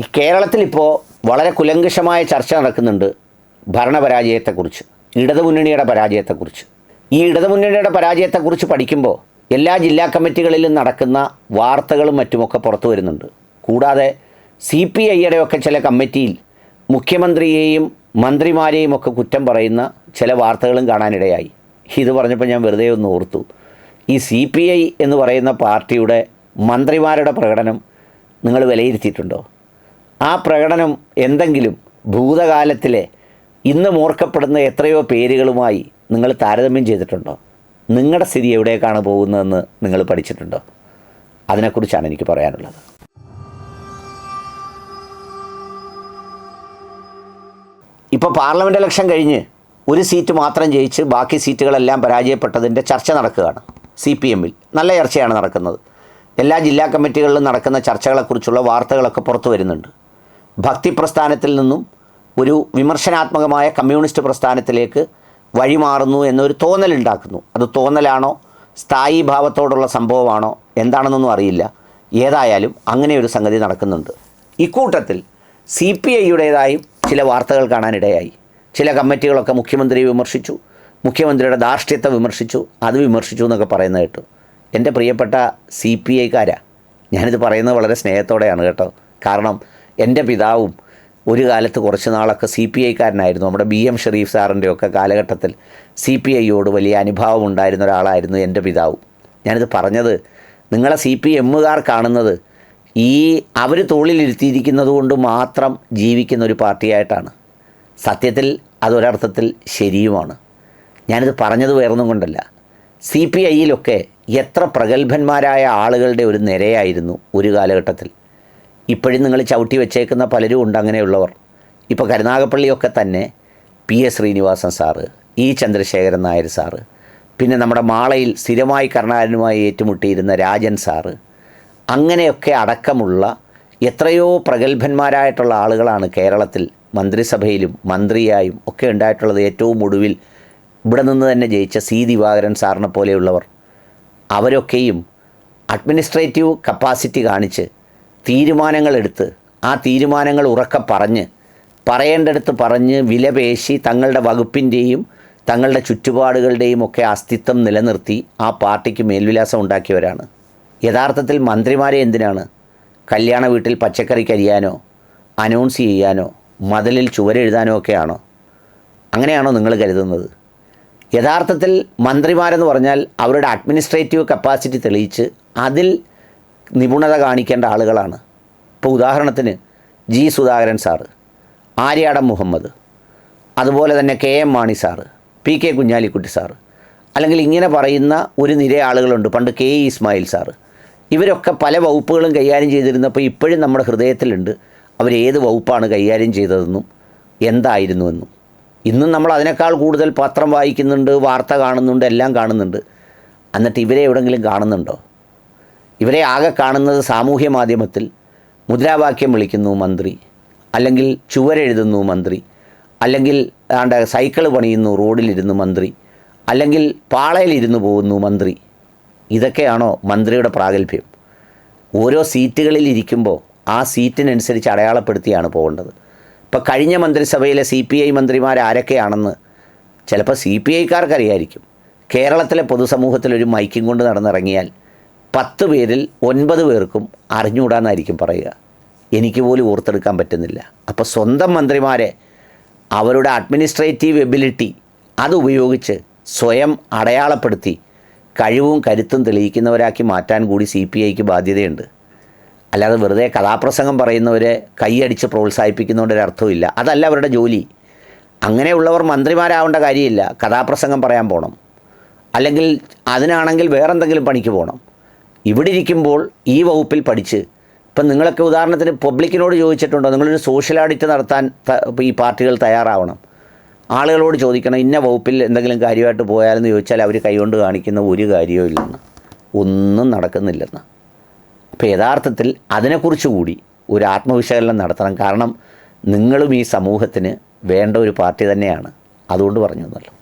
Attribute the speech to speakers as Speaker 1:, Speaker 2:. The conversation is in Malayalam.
Speaker 1: ഈ കേരളത്തിലിപ്പോൾ വളരെ കുലങ്കുഷമായ ചർച്ച നടക്കുന്നുണ്ട് ഭരണപരാജയത്തെക്കുറിച്ച് ഇടതുമുന്നണിയുടെ പരാജയത്തെക്കുറിച്ച്. ഈ ഇടതുമുന്നണിയുടെ പരാജയത്തെക്കുറിച്ച് പഠിക്കുമ്പോൾ എല്ലാ ജില്ലാ കമ്മിറ്റികളിലും നടക്കുന്ന വാർത്തകളും മറ്റുമൊക്കെ പുറത്തു വരുന്നുണ്ട്. കൂടാതെ സി പി ഐയുടെ ഒക്കെ ചില കമ്മിറ്റിയിൽ മുഖ്യമന്ത്രിയെയും മന്ത്രിമാരെയും ഒക്കെ കുറ്റം പറയുന്ന ചില വാർത്തകളും കാണാനിടയായി. ഇത് പറഞ്ഞപ്പോൾ ഞാൻ വെറുതെ ഒന്ന് ഓർത്തു. ഈ സി പി ഐ എന്ന് പറയുന്ന പാർട്ടിയുടെ മന്ത്രിമാരുടെ പ്രകടനം നിങ്ങൾ വിലയിരുത്തിയിട്ടുണ്ടോ? ആ പ്രകടനം എന്തെങ്കിലും ഭൂതകാലത്തിലെ ഇന്ന് ഓർക്കപ്പെടുന്ന എത്രയോ പേരുകളുമായി നിങ്ങൾ താരതമ്യം ചെയ്തിട്ടുണ്ടോ? നിങ്ങളുടെ സ്ഥിതി എവിടേക്കാണ് പോകുന്നതെന്ന് നിങ്ങൾ പഠിച്ചിട്ടുണ്ടോ? അതിനെക്കുറിച്ചാണ് എനിക്ക് പറയാനുള്ളത്. ഇപ്പോൾ പാർലമെന്റ് ഇലക്ഷൻ കഴിഞ്ഞ് ഒരു സീറ്റ് മാത്രം ജയിച്ച് ബാക്കി സീറ്റുകളെല്ലാം പരാജയപ്പെട്ടതിന്റെ ചർച്ച നടക്കുകയാണ് സി പി എമ്മിൽ. നല്ല ചർച്ചയാണ് നടക്കുന്നത്. എല്ലാ ജില്ലാ കമ്മിറ്റികളിലും നടക്കുന്ന ചർച്ചകളെക്കുറിച്ചുള്ള വാർത്തകളൊക്കെ പുറത്തു വരുന്നുണ്ട്. ഭക്തി പ്രസ്ഥാനത്തിൽ നിന്നും ഒരു വിമർശനാത്മകമായ കമ്മ്യൂണിസ്റ്റ് പ്രസ്ഥാനത്തിലേക്ക് വഴിമാറുന്നു എന്നൊരു തോന്നലുണ്ടാക്കുന്നു അത് തോന്നലാണോ? സ്ഥായി ഭാവത്തോടുള്ള സംഭവമാണോ? എന്താണെന്നൊന്നും അറിയില്ല. ഏതായാലും അങ്ങനെ ഒരു സംഗതി നടക്കുന്നുണ്ട്. ഇക്കൂട്ടത്തിൽ സി പി ഐയുടേതായും ചില വാർത്തകൾ കാണാനിടയായി. ചില കമ്മിറ്റികളൊക്കെ മുഖ്യമന്ത്രിയെ വിമർശിച്ചു മുഖ്യമന്ത്രിയുടെ ധാർഷ്ട്യത്തെ വിമർശിച്ചു അത് വിമർശിച്ചു എന്നൊക്കെ പറയുന്നത് കേട്ടു. എന്റെ പ്രിയപ്പെട്ട സി പി ഐക്കാരാ ഞാനിത് പറയുന്നത് വളരെ സ്നേഹത്തോടെയാണ് കേട്ടോ. കാരണം എന്റെ പിതാവും ഒരു കാലത്ത് കുറച്ച് നാളൊക്കെ സി പി ഐക്കാരനായിരുന്നു. നമ്മുടെ ബി എം ഷെറീഫ് സാറിന്റെ ഒക്കെ കാലഘട്ടത്തിൽ സി പി ഐയോട് വലിയ അനുഭാവം ഉണ്ടായിരുന്ന ഒരാളായിരുന്നു എന്റെ പിതാവും. ഞാനിത് പറഞ്ഞത് നിങ്ങളെ സി പി എമ്മുകാർ കാണുന്നത് ഈ അവർ തോളിലിരുത്തിയിരിക്കുന്നത് കൊണ്ട് മാത്രം ജീവിക്കുന്ന ഒരു പാർട്ടിയായിട്ടാണ്. സത്യത്തിൽ അതൊരർത്ഥത്തിൽ ശരിയുമാണ്. ഞാനിത് പറഞ്ഞത് വേറൊന്നും കൊണ്ടല്ല. സി പി ഐയിലൊക്കെ എത്ര പ്രഗത്ഭന്മാരായ ആളുകളുടെ ഒരു നിരയായിരുന്നു ഒരു കാലഘട്ടത്തിൽ. ഇപ്പോഴും നിങ്ങൾ ചവിട്ടി വെച്ചേക്കുന്ന പലരും ഉണ്ട് അങ്ങനെയുള്ളവർ. ഇപ്പോൾ കരുനാഗപ്പള്ളിയൊക്കെ തന്നെ P S Srinivasan sir E Chandrasekharan Nair sir പിന്നെ നമ്മുടെ മാളയിൽ സ്ഥിരമായി കർണാടനുമായി ഏറ്റുമുട്ടിയിരുന്ന രാജൻ സാറ് അങ്ങനെയൊക്കെ അടക്കമുള്ള എത്രയോ പ്രഗത്ഭന്മാരായിട്ടുള്ള ആളുകളാണ് കേരളത്തിൽ മന്ത്രിസഭയിലും മന്ത്രിയായും ഒക്കെ ഉണ്ടായിട്ടുള്ളത്. ഏറ്റവും ഒടുവിൽ ഇവിടെ നിന്ന് തന്നെ ജയിച്ച സി ദിവാകരൻ സാറിനെ പോലെയുള്ളവർ. അവരൊക്കെയും അഡ്മിനിസ്ട്രേറ്റീവ് കപ്പാസിറ്റി കാണിച്ച് തീരുമാനങ്ങളെടുത്ത് ആ തീരുമാനങ്ങൾ ഉറക്കെ പറഞ്ഞ് പറയേണ്ടടുത്ത് പറഞ്ഞ് വിലപേശി തങ്ങളുടെ വകുപ്പിന്റെയും തങ്ങളുടെ ചുറ്റുപാടുകളുടെയും ഒക്കെ അസ്തിത്വം നിലനിർത്തി ആ പാർട്ടിക്ക് മേൽവിലാസം ഉണ്ടാക്കിയവരാണ്. യഥാർത്ഥത്തിൽ മന്ത്രിമാരെ എന്തിനാണ്? കല്യാണ വീട്ടിൽ പച്ചക്കറി കരിയാനോ അനൗൺസ് ചെയ്യാനോ മതിലിൽ ചുവരെഴുതാനോ ഒക്കെയാണോ അങ്ങനെയാണോ നിങ്ങൾ കരുതുന്നത്? യഥാർത്ഥത്തിൽ മന്ത്രിമാരെന്ന് പറഞ്ഞാൽ അവരുടെ അഡ്മിനിസ്ട്രേറ്റീവ് കപ്പാസിറ്റി തെളിയിച്ച് അതിൽ നിപുണത കാണിക്കേണ്ട ആളുകളാണ്. ഇപ്പോൾ ഉദാഹരണത്തിന് ജി സുധാകരൻ സാറ് ആര്യാടൻ മുഹമ്മദ് അതുപോലെ തന്നെ K M Mani sir P K Kunhalikutty sir അല്ലെങ്കിൽ ഇങ്ങനെ പറയുന്ന ഒരു നിര ആളുകളുണ്ട്. പണ്ട് കെ ഇ ഇസ്മായിൽ സാറ് ഇവരൊക്കെ പല വകുപ്പുകളും കൈകാര്യം ചെയ്തിരുന്നപ്പോൾ ഇപ്പോഴും നമ്മുടെ ഹൃദയത്തിലുണ്ട് അവരേത് വകുപ്പാണ് കൈകാര്യം ചെയ്തതെന്നും എന്തായിരുന്നുവെന്നും ഇന്നും നമ്മൾ അതിനേക്കാൾ കൂടുതൽ പത്രം വായിക്കുന്നുണ്ട് വാർത്ത കാണുന്നുണ്ട് എല്ലാം കാണുന്നുണ്ട്. എന്നിട്ട് ഇവരെ എവിടെങ്കിലും കാണുന്നുണ്ടോ? ഇവരെ ആകെ കാണുന്നത് സാമൂഹ്യ മാധ്യമത്തിൽ മുദ്രാവാക്യം വിളിക്കുന്നു മന്ത്രി അല്ലെങ്കിൽ ചുവരെഴുതുന്നു മന്ത്രി അല്ലെങ്കിൽ ആണ്ട സൈക്കിൾ പണിയുന്നു റോഡിലിരുന്നു മന്ത്രി അല്ലെങ്കിൽ പാളയിലിരുന്നു പോകുന്നു മന്ത്രി. ഇതൊക്കെയാണോ മന്ത്രിയുടെ പ്രാഗൽഭ്യം? ഓരോ സീറ്റുകളിൽ ഇരിക്കുമ്പോൾ ആ സീറ്റിനനുസരിച്ച് അടയാളപ്പെടുത്തിയാണ് പോകേണ്ടത്. ഇപ്പോൾ കഴിഞ്ഞ മന്ത്രിസഭയിലെ സി പി ഐ മന്ത്രിമാർ ആരൊക്കെയാണെന്ന് ചിലപ്പോൾ സി പി ഐക്കാർക്കറിയായിരിക്കും. കേരളത്തിലെ പൊതുസമൂഹത്തിൽ ഒരു മൈക്കും കൊണ്ട് നടന്നിറങ്ങിയാൽ പത്ത് പേരിൽ ഒൻപത് പേർക്കും അറിഞ്ഞുകൂടാന്നായിരിക്കും പറയുക. എനിക്ക് പോലും ഓർത്തെടുക്കാൻ പറ്റുന്നില്ല. അപ്പോൾ സ്വന്തം മന്ത്രിമാരെ അവരുടെ അഡ്മിനിസ്ട്രേറ്റീവ് എബിലിറ്റി അതുപയോഗിച്ച് സ്വയം അടയാളപ്പെടുത്തി കഴിവും കരുത്തും തെളിയിക്കുന്നവരാക്കി മാറ്റാൻ കൂടി സി പി ഐക്ക് ബാധ്യതയുണ്ട്. അല്ലാതെ വെറുതെ കഥാപ്രസംഗം പറയുന്നവരെ കൈയടിച്ച് പ്രോത്സാഹിപ്പിക്കുന്നതുകൊണ്ട് ഒരു അർത്ഥമില്ല അതല്ല അവരുടെ ജോലി. അങ്ങനെയുള്ളവർ മന്ത്രിമാരാവേണ്ട കാര്യമില്ല. കഥാപ്രസംഗം പറയാൻ പോകണം അല്ലെങ്കിൽ അതിനാണെങ്കിൽ വേറെന്തെങ്കിലും പണിക്ക് പോകണം ഇവിടെ ഇരിക്കുമ്പോൾ ഈ വകുപ്പിൽ പഠിച്ച് ഇപ്പം നിങ്ങളൊക്കെ ഉദാഹരണത്തിന് പബ്ലിക്കിനോട് ചോദിച്ചിട്ടുണ്ടോ? നിങ്ങളൊരു സോഷ്യൽ ഓഡിറ്റ് നടത്താൻ ഈ പാർട്ടികൾ തയ്യാറാവണം. ആളുകളോട് ചോദിക്കണം ഇന്ന വകുപ്പിൽ എന്തെങ്കിലും കാര്യമായിട്ട് പോയാലെന്ന് ചോദിച്ചാൽ അവർ കൈകൊണ്ട് കാണിക്കുന്ന ഒരു കാര്യവും ഇല്ലെന്ന്. ഒന്നും നടക്കുന്നില്ലെന്ന്. അപ്പോൾ യഥാർത്ഥത്തിൽ അതിനെക്കുറിച്ച് കൂടി ഒരു ആത്മവിശകലനം നടത്തണം. കാരണം നിങ്ങളും ഈ സമൂഹത്തിന് വേണ്ട ഒരു പാർട്ടി തന്നെയാണ്. അതുകൊണ്ട് പറഞ്ഞു എന്നല്ലോ